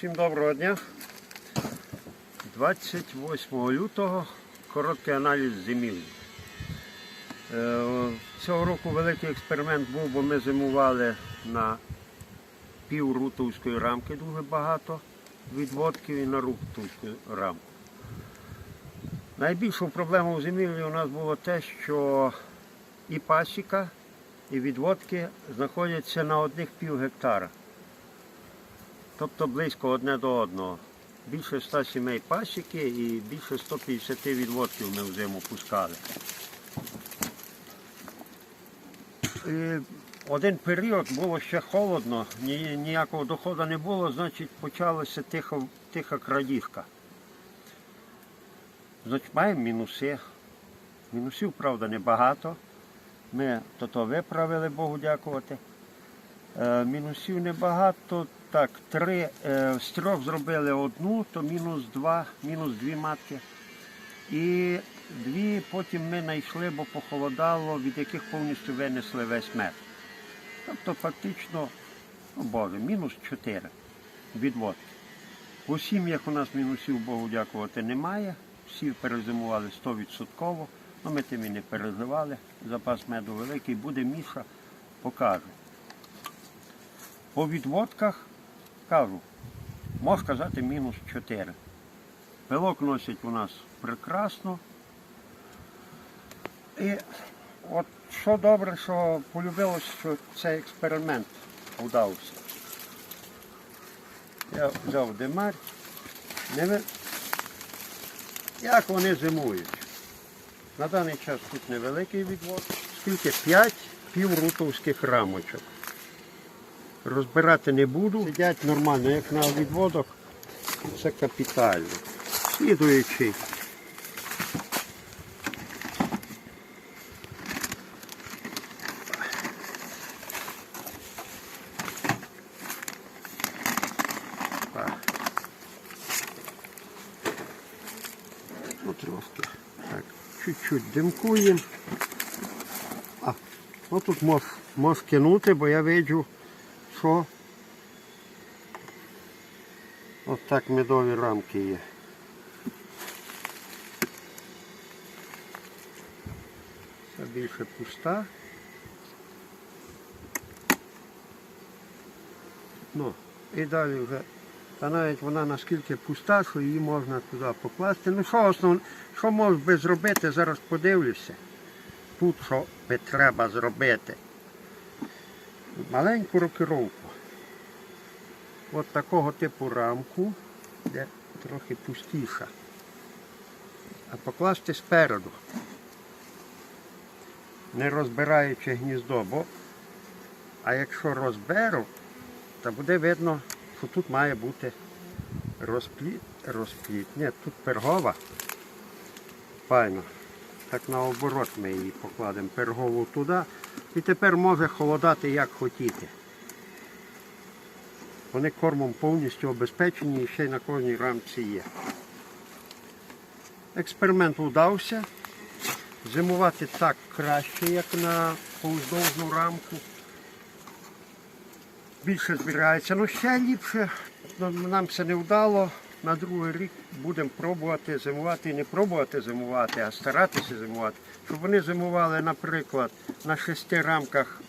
Всім доброго дня. 28 лютого короткий аналіз зимівлі. Е, Цього року великий експеримент був, бо ми зимували на пів рутовської рамки дуже багато відводків і на рутовську рамку. Найбільшу проблему в зимівлі у нас було те, що і пасіка, і відводки знаходяться на одних пів гектара тобто близько одне до одного. Більше 100 сімей пасіки і більше 150 відводків ми в зиму пускали. І один період було ще холодно, ні- ніякого доходу не було, значить почалася тиха, тиха крадіжка. Значить, маємо мінуси. Мінусів, правда, небагато. Ми то то виправили, Богу дякувати. Е, Мінусів небагато. Так, три е, з трьох зробили одну, то мінус два, мінус дві матки. І дві потім ми знайшли, бо похолодало, від яких повністю винесли весь мед. Тобто фактично, о Боже, мінус чотири відводки. У сім'ях у нас мінусів, Богу дякувати, немає. Всі перезимували 100%. Ну, ми тим і не переживали. Запас меду великий, буде Міша, покаже. По відводках кажу, можна сказати, мінус 4. Пилок носить у нас прекрасно. І от що добре, що полюбилось, що цей експеримент вдався. Я взяв демар. Не ви... Як вони зимують? На даний час тут невеликий відвод. Скільки? 5 піврутовських рамочок розбирати не буду. Сидять нормально, як на відводах, це капітально. Слідуючий. Ну, трошки. Так, чуть-чуть димкуємо. А, ну тут мож, мож кинути, бо я виджу, що от так медові рамки є. Це більше пуста. Ну, і далі вже. Та навіть вона наскільки пуста, що її можна туди покласти. Ну що основне, що можеш би зробити, зараз подивлюся. Тут що би треба зробити маленьку рокировку. От такого типу рамку, де трохи пустіша. А покласти спереду, не розбираючи гніздо, бо а якщо розберу, то буде видно, що тут має бути розпліт, розпліт. Ні, тут пергова. Файно. Так наоборот ми її покладемо пергову туди. І тепер може холодати як хотіти. Вони кормом повністю обезпечені і ще й на кожній рамці є. Експеримент удався. Зимувати так краще, як на повздовжну рамку. Більше збирається, але ще ліпше. Нам це не вдало. На другий рік будемо пробувати зимувати не пробувати зимувати, а старатися зимувати. Щоб вони зимували, наприклад, на шести рамках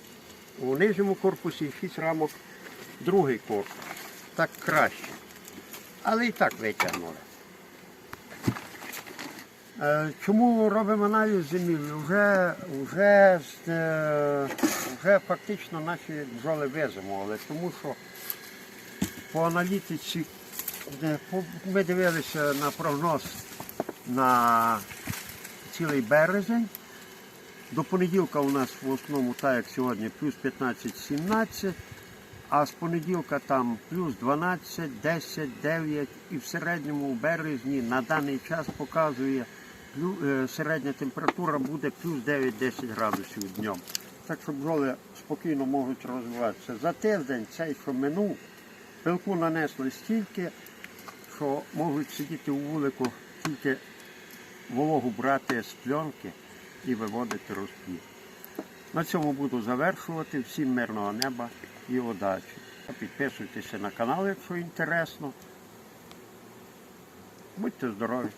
у нижньому корпусі і шість рамок другий корпус. Так краще. Але і так витягнули. Е, Чому робимо аналіз зимівлі? Вже, вже, е, вже фактично наші бджоли визимували, тому що по аналітиці ми дивилися на прогноз на цілий березень. До понеділка у нас в основному, так як сьогодні, плюс 15-17, а з понеділка там плюс 12, 10, 9 і в середньому у березні на даний час показує е, середня температура буде плюс 9-10 градусів днем. Так що бджоли спокійно можуть розвиватися. За тиждень цей, що минув, пилку нанесли стільки, що можуть сидіти у вулику, тільки вологу брати з пленки і виводити розплід. На цьому буду завершувати. Всім мирного неба і удачі. підписуйтеся на канал, якщо інтересно. Будьте здорові!